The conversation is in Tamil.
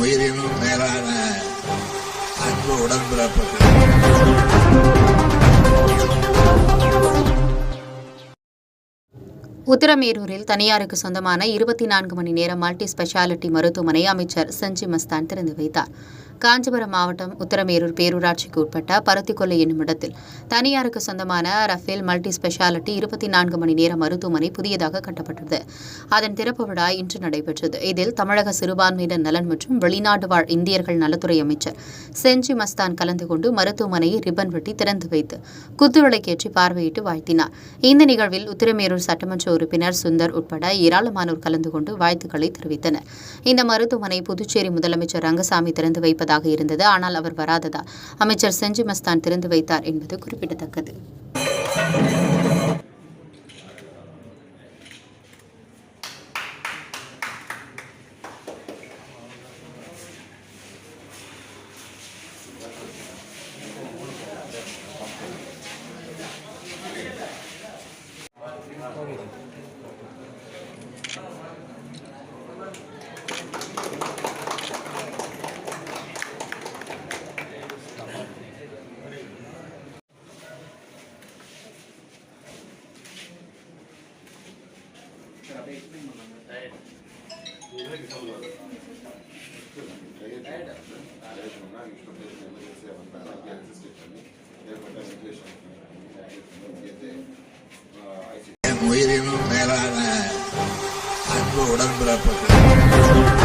உயிரினும் மேலான அன்பு உடன்பிறப்புகள். உத்தரமேரூரில் தனியாருக்கு சொந்தமான இருபத்தி நான்கு மணி நேர மல்டி ஸ்பெஷாலிட்டி மருத்துவமனை அமைச்சர் செஞ்சி மஸ்தான் திறந்து வைத்தார். காஞ்சிபுரம் மாவட்டம் உத்தரமேரூர் பேரூராட்சிக்கு உட்பட்ட பருத்திக்கொல்லை என்னும் இடத்தில் தனியாருக்கு சொந்தமான ரஃபேல் மல்டி ஸ்பெஷாலிட்டி இருபத்தி நான்கு மணி நேர மருத்துவமனை புதியதாக கட்டப்பட்டது. அதன் திறப்பு விழா இன்று நடைபெற்றது. இதில் தமிழக சிறுபான்மையினர் நலன் மற்றும் வெளிநாடு வாழ் இந்தியர்கள் நலத்துறை அமைச்சர் செஞ்சி மஸ்தான் கலந்து கொண்டு மருத்துவமனையை ரிப்பன் வெட்டி திறந்து வைத்து குத்துவிளக்கேற்றி பார்வையிட்டு வாழ்த்தினார். இந்த நிகழ்வில் உத்திரமேரூர் சட்டமன்ற உறுப்பினர் சுந்தர் உட்பட ஏராளமானோர் கலந்து கொண்டு வாழ்த்துக்களை தெரிவித்தனர். இந்த மருத்துவமனை புதுச்சேரி முதலமைச்சர் ரங்கசாமி திறந்து வைப்பதாக இருந்தது. ஆனால் அவர் வராததா? அமைச்சர் செஞ்சி மஸ்தான் திறந்து வைத்தார் என்பது குறிப்பிடத்தக்கது. என் உயிரினும் மேலான அன்பு உடன்பிறப்புகள்